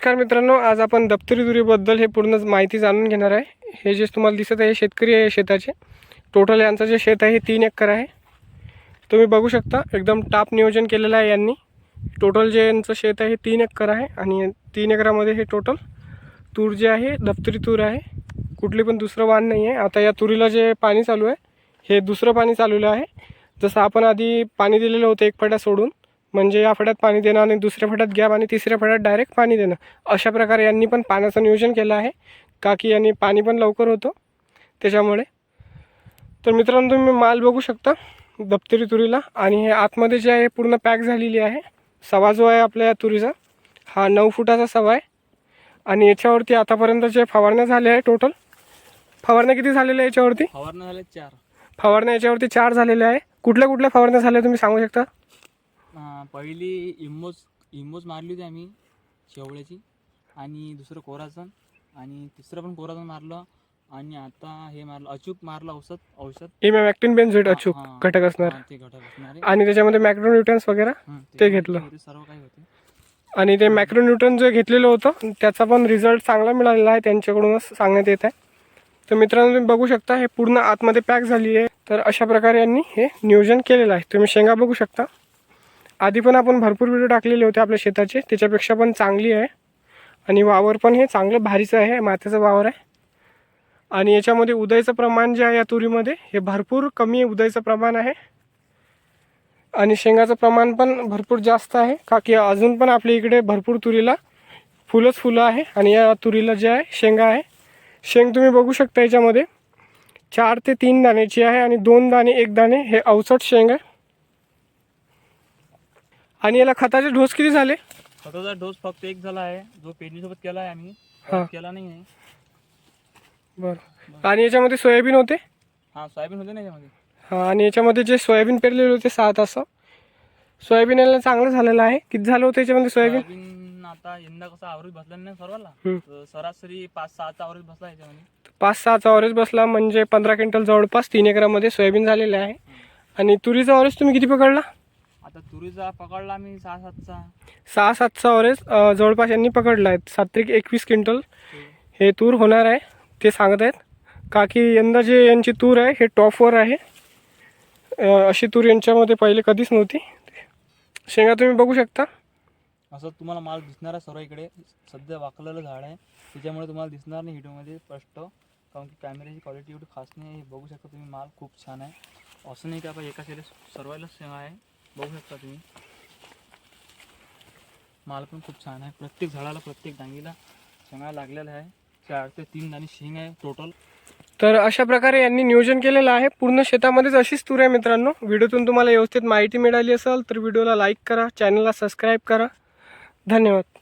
नमस्कार मित्रांनो आज आपण दप्तरी तुरीबद्दल हे पूर्ण माहिती जाणून घेणार आहे. हे जे तुम्हाला दिसत आहे शेतकरी आहे शेताचे. टोटल यांचं जे शेत आहे हे तीन एकर आहे. तुम्ही बघू शकता एकदम टाप नियोजन केलेलं आहे यांनी. टोटल जे यांचं शेत आहे हे तीन एकर आहे. आणि तीन एकरामध्ये हे टोटल तूर जे आहे दप्तरी तूर आहे. कुठली पण दुसरं वाण नाही आहे. आता या तुरीला जे पाणी चालू आहे हे दुसरं पाणी चालवलं आहे. जसं आपण आधी पाणी दिलेलं होतं एक फड्या सोडून म्हणजे या फड्यात पाणी देणं आणि दुसऱ्या फड्यात गॅप आणि तिसऱ्या फड्यात डायरेक्ट पाणी देणं. अशा प्रकारे यांनी पण पाण्याचं नियोजन केलं आहे. का की यांनी पाणी पण लवकर होतं. त्याच्यामुळे. तर मित्रांनो तुम्ही माल बघू शकता दप्तरी तुरीला. आणि हे आतमध्ये जे आहे पूर्ण पॅक झालेली आहे. सवा जो आहे आपल्या या तुरीचा. हा नऊ फुटाचा सवा आहे. आणि याच्यावरती आतापर्यंत जे फवारण्या झाल्या आहे टोटल फवारण्या किती झालेल्या आहे याच्यावरती? फवारणं झाले चार. फवारण्या याच्यावरती चार झालेल्या आहे. कुठल्या कुठल्या फवारण्या झाल्या तुम्ही सांगू शकता? अं, पहिली इम्मोज इम्मोज मारली होती आम्ही शेवळ्याची. आणि दुसरं कोरासन आणि तिसरं पण कोरासन मारलं. आणि आता हे मारलं अचूक मारलं औषध. औषध इमॅक्टिन बेन्झोइट हा, अचूक हा. घटक असणार. हा, ते घटक असणार. आणि त्याच्यामध्ये मॅक्रोन्युट्रन्स वगैरे हं, ते घेतलं. होते, सर्व काही होते. आणि ते मॅक्रोन्युट्रन जे घेतलेलं होतं त्याचा पण रिझल्ट चांगला मिळालेला आहे त्यांच्याकडूनच सांगण्यात येत आहे. तर मित्रांनो तुम्ही बघू शकता हे पूर्ण आतमध्ये पॅक झाली आहे. तर अशा प्रकारे यांनी हे नियोजन केलेलं आहे. तुम्ही शेंगा बघू शकता. आधी पण आपण भरपूर व्हिडिओ टाकलेले होते आपल्या शेताचे. त्याच्यापेक्षा पण चांगली आहे. आणि वावर पण हे चांगलं भारीचं आहे. मातीचं वावर आहे. आणि याच्यामध्ये उदयचं प्रमाण जे आहे या तुरीमध्ये हे भरपूर कमी उदयचं प्रमाण आहे. आणि शेंगाचं प्रमाण पण भरपूर जास्त आहे. का की अजून पण आपल्या इकडे भरपूर तुरीला फुलंच फुलं आहे. आणि या तुरीला जे आहे शेंगा आहे. शेंग तुम्ही बघू शकता याच्यामध्ये. चार ते तीन दाण्याची आहे आणि दोन दाणे एक दाणे हे अवचट शेंग आहे. आणि याला खताचे ढोस किती झाले? खताचा डोस फक्त एक झाला आहे. जो पेरणीसोबत केला आहे आम्ही हा. केला नाही आहे बरं. आणि याच्यामध्ये सोयाबीन होते? हा सोयाबीन होते ना याच्यामध्ये. हां आणि याच्यामध्ये जे सोयाबीन पेरलेले होते सहा तास सोयाबीन याला चांगलं झालेलं आहे. किती झालं होतं याच्यामध्ये सोयाबीन? सोयाबीन आता यंदा कसं आवरेज बसला नाही. तर सरासरी पाच सहाचा आवरेज बसला याच्यामध्ये. पाच सहाचा ऑरेज बसला. म्हणजे पंधरा क्विंटल जवळपास तीन एकरामध्ये सोयाबीन झालेले आहे. आणि तुरीचा ऑरेज तुम्ही किती पकडला? आता तुरीचा पकडला आम्ही सहा सातचा सहा सातचा ऑरेज जवळपास यांनी पकडला आहे सात ते एकवीस क्विंटल. हे तूर होणार आहे ते सांगत आहेत. का की यंदा जे यांची तूर आहे हे टॉपवर आहे. अं, अशी तूर यांच्यामध्ये पहिले कधीच नव्हती. शेंगा तुम्ही बघू शकता. असं तुम्हाला माल दिसणार आहे सर्व इकडे. सध्या वाकलेलं झाड आहे. त्याच्यामुळे तुम्हाला दिसणार नाही व्हिडिओमध्ये स्पष्ट. कारण की कॅमेऱ्याची क्वालिटी एवढी खास नाही आहे. हे बघू शकता तुम्ही माल खूप छान आहे. असं नाही की आपण एका शेले सर्वायलाच शेंगा आहे. बघू शकता तुम्ही. माल पण खूप छान आहे. प्रत्येक झाडाला प्रत्येक दांगीला शेंगा लागलेला आहे. चार ते तीन दाणे शेंग आहे टोटल तर अशा प्रकारे यांनी नियोजन केलेलं आहे. पूर्ण शेतामध्येच अशीच तूर आहे मित्रांनो. व्हिडिओतून तुम्हाला व्यवस्थित माहिती मिळाली असेल तर व्हिडिओला लाईक करा चॅनलला सबस्क्राईब करा. धन्यवाद.